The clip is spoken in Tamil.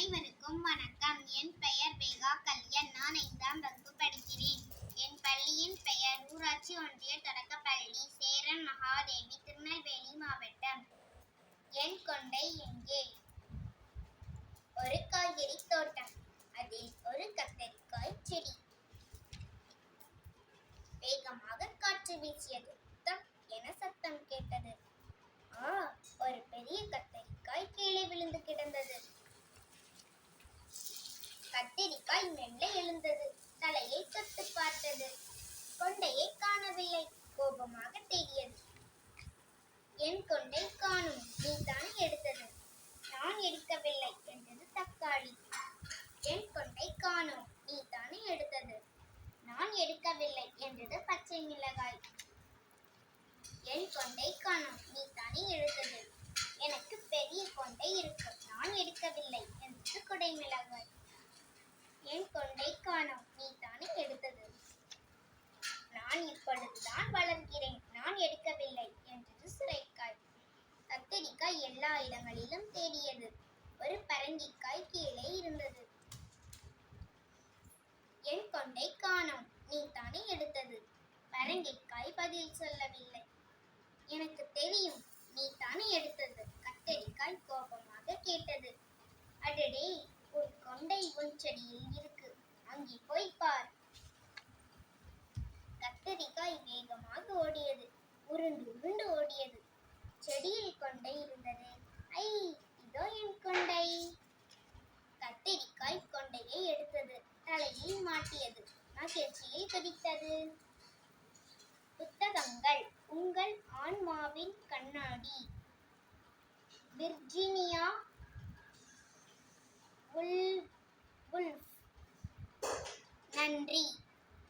அனைவருக்கும் வணக்கம். என் பெயர் வேகா கல்யாண். நான் ஐந்தாம் வகுப்பு படிக்கிறேன். என் பள்ளியின் பெயர் ஊராட்சி ஒன்றிய தொடக்கப்பள்ளி சேரன் மகாதேவி திருநெல்வேலி மாவட்டம். என் கொண்டை எங்கே? ஒரு காய்கறி தோட்டம். அதில் ஒரு கத்தரிக்காய் செடி. வேகமாக காற்று வீசியது. தம் என சத்தம் கேட்டது ஆ ஒரு பெரிய கத்தரிக்காய் கீழே விழுந்து கிடந்தது கத்தரிக்காய் மெல்ல எழுந்தது. தலையை தொட்டு பார்த்தது. கொண்டையை காணவில்லை. கோபமாக தேடியது. என் கொண்டை காணும். நீ தானே எடுத்தது. நான் எடுக்கவில்லை என்றது தக்காளி. என் கொண்டை காணோம். நீ தானே எடுத்தது. நான் எடுக்கவில்லை என்றது பச்சை மிளகாய். என் கொண்டை காணோம். நீ தானே எடுத்தது. எனக்கு பெரிய கொண்டை இருக்கு. நான் எடுக்கவில்லை என்றது குடை மிளகாய் என் கொண்டை காணோம் நீ தானே எடுத்தது நான் இப்பொழுதுதான் வளர்கிறேன் நான் எடுக்கவில்லை என்றது சுரைக்காய் கத்தரிக்காய் எல்லா இடங்களிலும் தேடியது. ஒரு பரங்கிக்காய் கீழே இருந்தது. என் கொண்டை காணோம். நீ தானே எடுத்தது. பரங்கிக்காய் பதில் சொல்லவில்லை. எனக்கு தெரியும் நீ தானே எடுத்தது. கத்தரிக்காய் கோபமாக கேட்டது. அடடே உன் கொண்டை உன் செடியில் இருக்கு. அங்கே போய் பார் கத்தரிக்காய் வேகமாக ஓடியது உருண்டு உருண்டு ஓடியது செடியில் கொண்டை இருந்தது ஐ இதோ என் கொண்டை கத்தரிக்காய் கொண்டையை எடுத்தது தலையில் மாட்டியது. மகிழ்ச்சியை துடித்தது புத்தகங்கள். உங்கள் ஆன்மாவின் கண்ணாடி. விர்ஜீனியா உல்